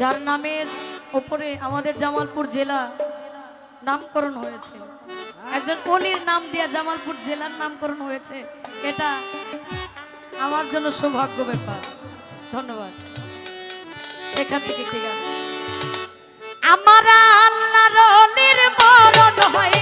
যার নামের ওপরে আমাদের জামালপুর জেলা নামকরণ হয়েছে। একজন কলির নাম দিয়া জামালপুর জেলার নামকরণ হয়েছে, এটা আমার জন্য সৌভাগ্য ব্যাপার। ধন্যবাদ। এখান থেকে ঠিক আছে। আমার আল্লাহর নির্মরণ হয়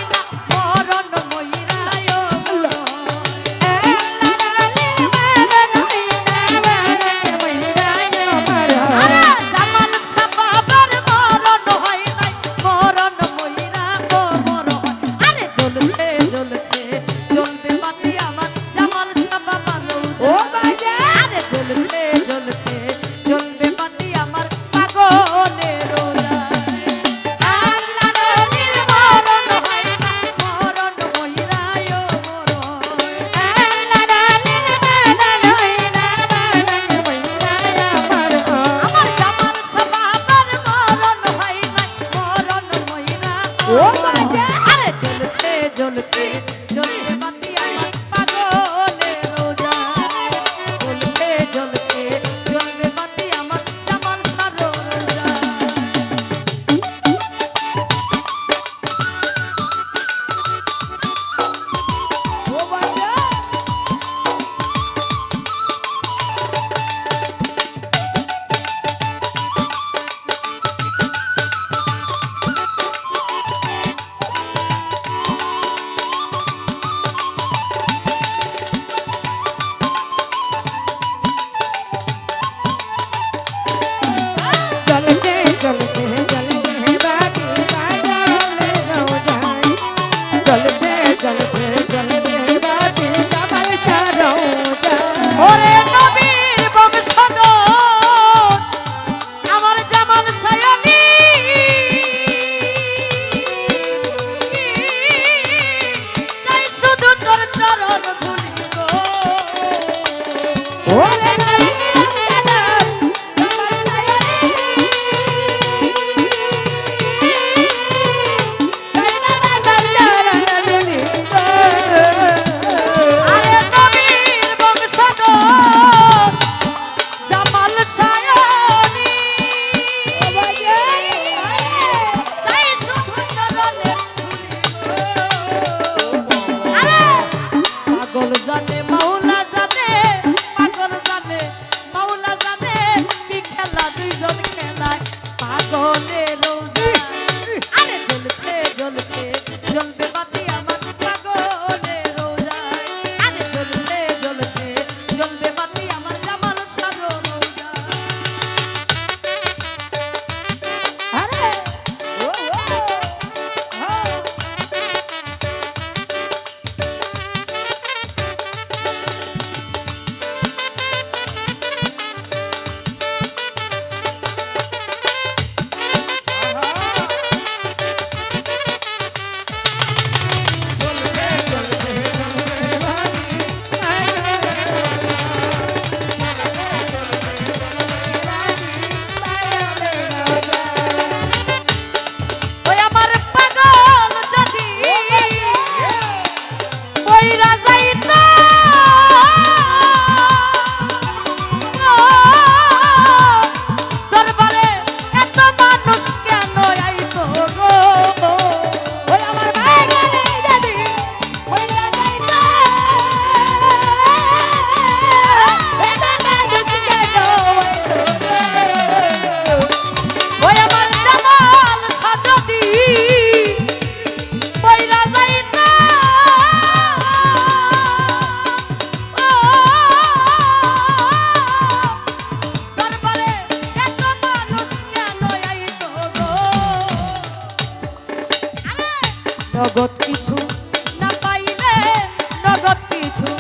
horizonte. নগদ কিছু না পাইলে নগদ কিছু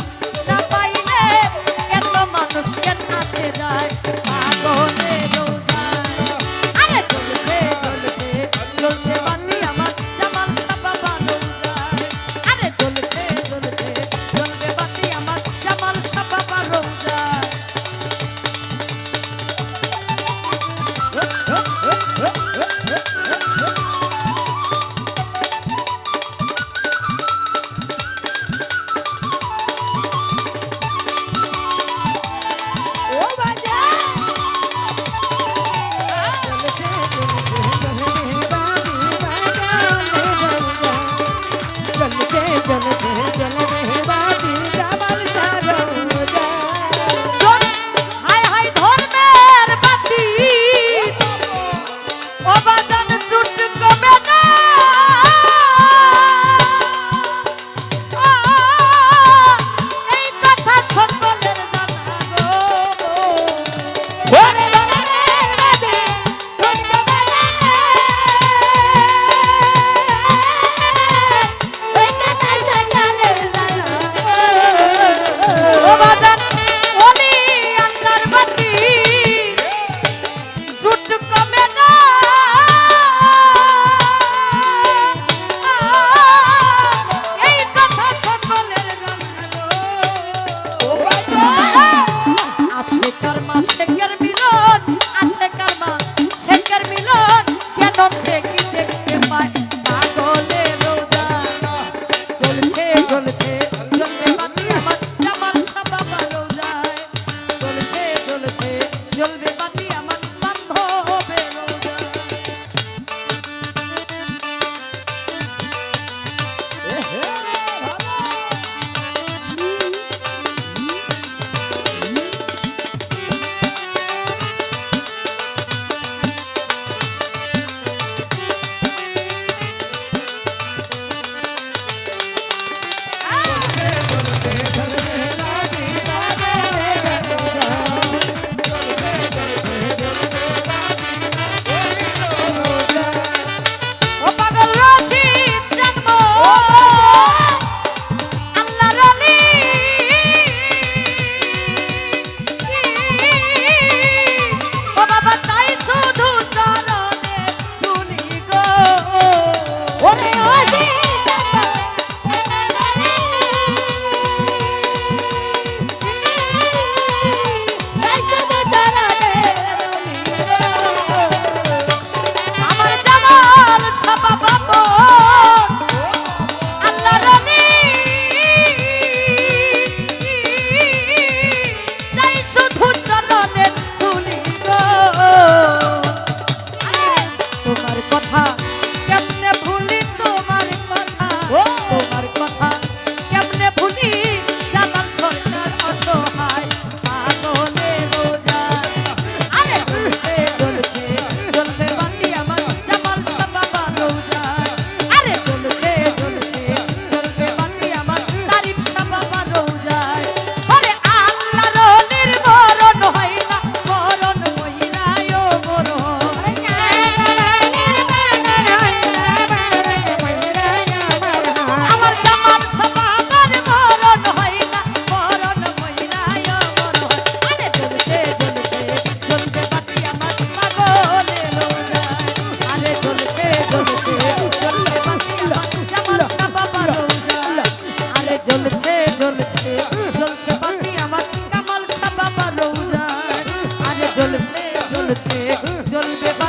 জ্বলছে জ্বলবে